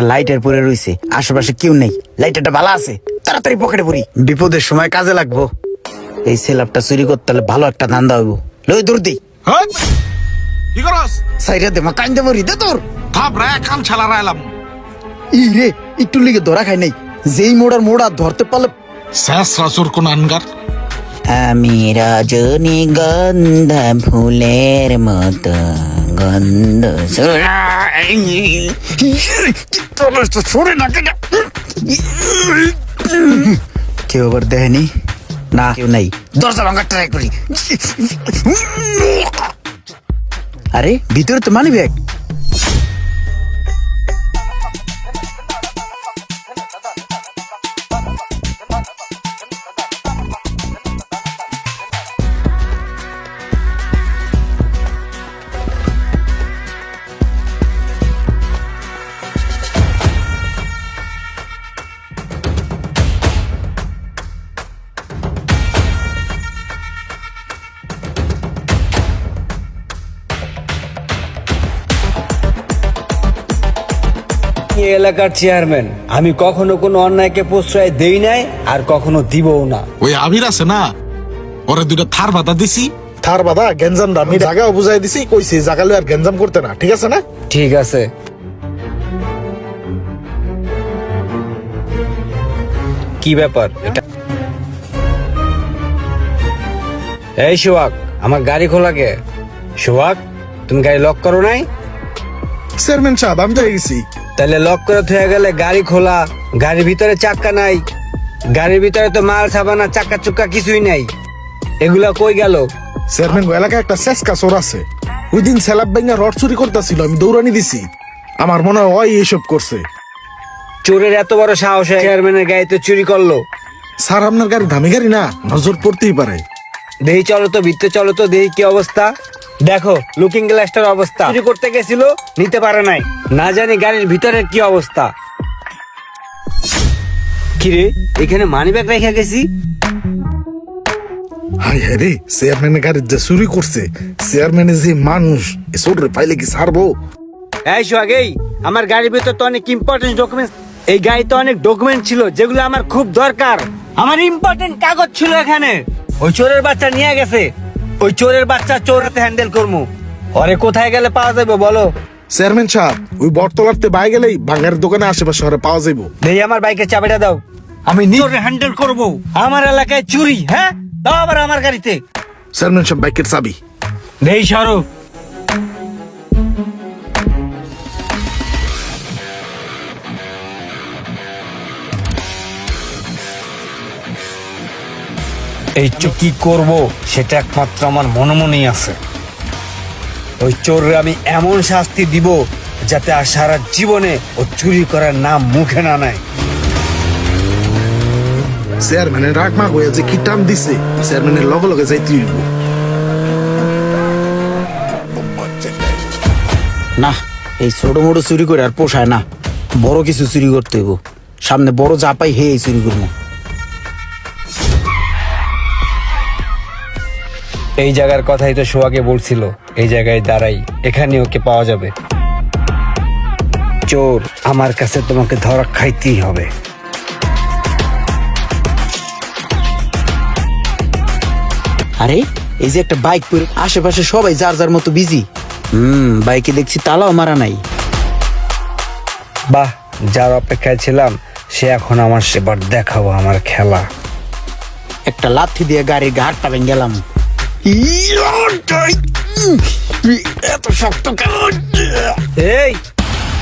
একটা লাইটার পরে রইছে। আশেপাশে কেউ নেই। লাইটারটা ভালো আছে। তাড়াতাড়ি পকেটে পড়ি বিপদের সময় কাজে লাগবো। এই সেলাপটা চুরি করতে হলে ভালো একটা ধান্দা হইব। লই দূর দি। হেই! কি করস? সাইরা দে মা কান্দে মরি। দে তোর থাপ রে কান ছালা রাইলাম ই রে একটু লিগে ধরা খাই নাই। যেই মোড়ার মোড়া ধরতে পারলে শেষ রাসুর কোন আনগার। আমি রজনী গন্ধা ফুলের মতো। গন্ধ কেউ আবার দেখেনি? না, কেউ নাই। দরজা ভাঙার ট্রাই করি। আরে, ভিতরে তো মানি ব্যাগ এই এলাকার চেয়ারম্যান। আমি কখনো কোনো অন্যায়কে প্রশ্রয় দেই নাই আর কখনো দিবও না। ওই আবির আছে না? ওরে দুইটা থার বাতা দিছি। থার বাদা গেঞ্জাম আমি জায়গাও বুঝাই দিছি কইছি জাগালে আর গেঞ্জাম করতে না। ঠিক আছে না? ঠিক আছে। কি ব্যাপার? এটা এই সোহাগ আমার গাড়ি খোলা কে? সোহাগ তুমি গাড়ি লক করো নাই? চেয়ারম্যান সাহেব আমি তো গেছি তাহলে লক করে থয়ে গেলে গাড়ি খোলা গাড়ির ভিতরে চাক্কা নাই। গাড়ির ভিতরে তো মাল সাবানা চাক্কা চুক্কা কিছুই নাই। এগুলা কই গেল? চেয়ারম্যান এলাকায় একটা শেষকা চোর আছে। ওই দিন সেলাব ভাঙ্গা রড চুরি করতেছিল আমি দৌড়ানি দিছি। আমার মনে হয় ওই এইসব করছে। চোরের এত বড় সাহস হয় চেয়ারম্যানের গাড়িতে চুরি করল। স্যার আপনার গাড়ি দামি গাড়ি না? নজর পড়তেই পারে। দেহি চলো তো ভিতরে চলো তো দেহি কি অবস্থা? দেখো লুকিং গ্লাসটার অবস্থা। চুরি করতে গেছিল নিতে পারে নাই। না জানি গাড়ির ভিতরের কি অবস্থা। কিরে এখানে মানি ব্যাগ রেখে গেছি? হাই হাই রে চেয়ারম্যানের গাড়ি যে চুরি করছে চেয়ারম্যানের যে মানুষ এ চোরে পাইলে কি ছাড়বো? এই সোহাগেই আমার গাড়ির ভিতর তো অনেক ইম্পর্টেন্ট ডকুমেন্ট এই গাড়িতে অনেক ডকুমেন্ট ছিল যেগুলো আমার খুব দরকার। আমার ইম্পর্টেন্ট কাগজ ছিল এখানে। ওই চোরের বাচ্চা নিয়ে গেছে। ওই চোরের বাচ্চা চোর হ্যান্ডেল করব ওরে কোথায় গেলে পাওয়া যাবে বলো? চেয়ারম্যান সাহেব ওই বটতলাতে বাই গেলেই ভাঙ্গার দোকানে আশেপাশে শহরে পাওয়া যাইব। দেই আমার বাইকের চাবিটা দাও। আমি নিজে হ্যান্ডেল করব। আমার এলাকায় চুরি হ্যাঁ? দাও আবার আমার গাড়িতে। চেয়ারম্যান সাহেব বাইকের চাবি। দেই সরো। এই কি করব? সেটা একমাত্র আমার মনে মনেই আছে। ওই চোররে আমি এমন শাস্তি দিব যাতে আর সারা জীবনে ও চুরি করার নাম মুখে না নেয়। চেয়ারম্যানের রাগ মাগ হয়ে যে কি টান দিছে চেয়ারম্যানের লগে লগে যাইতে হইব। না এই ছোট মোটো চুরি করে আর পোষায় না। বড় কিছু চুরি করতে হইব। সামনে বড় যা পাই হে এই চুরি করব। এই জায়গার কথাই তো সোহাগে বলছিল এই জায়গায় দাঁড়াই এখানে ওকে পাওয়া যাবে। চোর আমার কাছে তোমাকে ধরা খাইতেই হবে। আরে এই যে একটা বাইক পরে আশেপাশে সবাই যার যার মতো বিজি হুম বাইকে দেখছি তালাও মারা নাই। বাহ যার অপেক্ষায় ছিলাম সে এখন আমার সেবার দেখাবো আমার খেলা। একটা লাথি দিয়ে গাড়ির ঘাটটা ভেঙে গেলাম। এত শক্ত কেন এই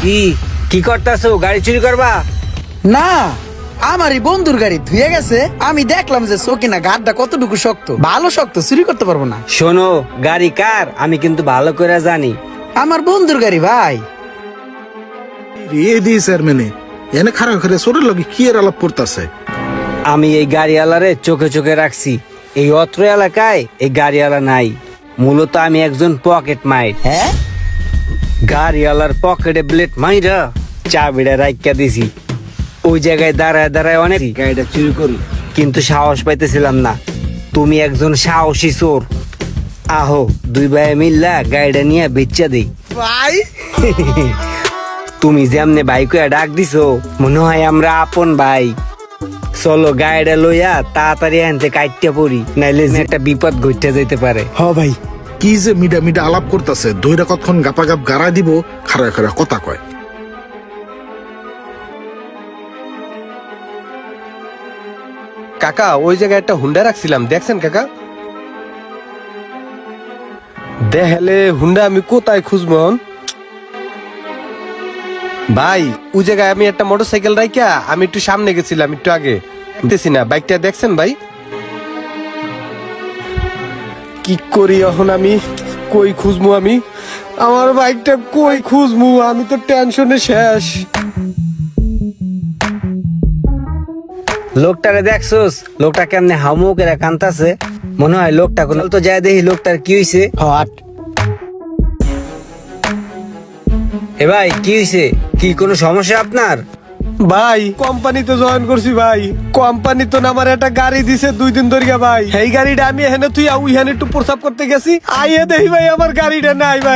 কি কি করতেছো? গাড়ি চুরি করবা? না আমার এই বন্ধুর গাড়ি ধুয়ে গেছে। আমি দেখলাম যে সকিনা ঘাটটা কতটুকু শক্ত। ভালো শক্ত চুরি করতে পারব না। শোনো গাড়ি কার? আমি কিন্তু ভালো করে জানি। আমার বন্ধুর গাড়ি ভাই। এ দিয়ে চেয়ারম্যানে এনে খারাপ করে চোরের লগে কি এর আলাপ করতেছে? আমি এই গাড়িওয়ালারে চোখে চোখে রাখছি। এই অত্র এলাকায় এই গাড়িওয়ালা নাই। মূলত আমি একজন পকেট মাইট হ্যাঁ? গাড়িওয়ালার পকেটে ব্লেড মাইরা চাবিটা রাইকা দিছি। ওই জায়গায় দাঁড়ায় দাঁড়ায় অনেক গাড়িটা চুরি করি। কিন্তু সাহস পাইতেছিলাম না। তুমি একজন সাহসী চোর। আহো দুই ভাই মিল্লা গাড়িটা নিয়ে বেচা দিই। ভাই? তুমি যেমনে বাইক ডাক দিছো মনে হয় আমরা আপন ভাই। চলো গাড়িটা লইয়া তাড়াতাড়ি আনতে কাটতে পড়ি নাইলে যে একটা বিপদ ঘটতে যেতে পারে। হ ভাই কি যে মিডা মিডা আলাপ করতেছে দইরা কতক্ষণ গাপা গাপ গাড়া দিব খারা খারা কথা কয়। কাকা ওই জায়গায় একটা হুন্ডা রাখছিলাম দেখছেন কাকা? দেখালে হুন্ডা আমি কোথায় খুঁজবো? ভাই ওই জায়গায় আমি একটা মোটরসাইকেল রাইকা আমি একটু সামনে গেছিলাম একটু আগে। দেখতেছি না বাইকটা দেখছেন ভাই? কি করি এখন আমি? কই খুঁজবো আমি? আমার বাইকটা কই খুঁজবো আমি তো টেনশনে শেষ। লোকটারে দেখছোস? লোকটা কেমনে হামু করে কান্তাছে? মনে হয় লোকটা কোন তো যায় দেখি লোকটার কি হইছে। হট। এ ভাই কি হইছে? কি কোনো সমস্যা আপনার? ভাই, কোম্পানিতে জয়েন করছি ভাই। কোম্পানি তো আমার একটা গাড়ি দিছে দুই দিন ধরে ভাই। এই গাড়িটা আমি এখানে তুই উইহানে একটু প্রসাব করতে গেছি। আইয়ে দেখি ভাই, আমার গাড়িটা নাই ভাই।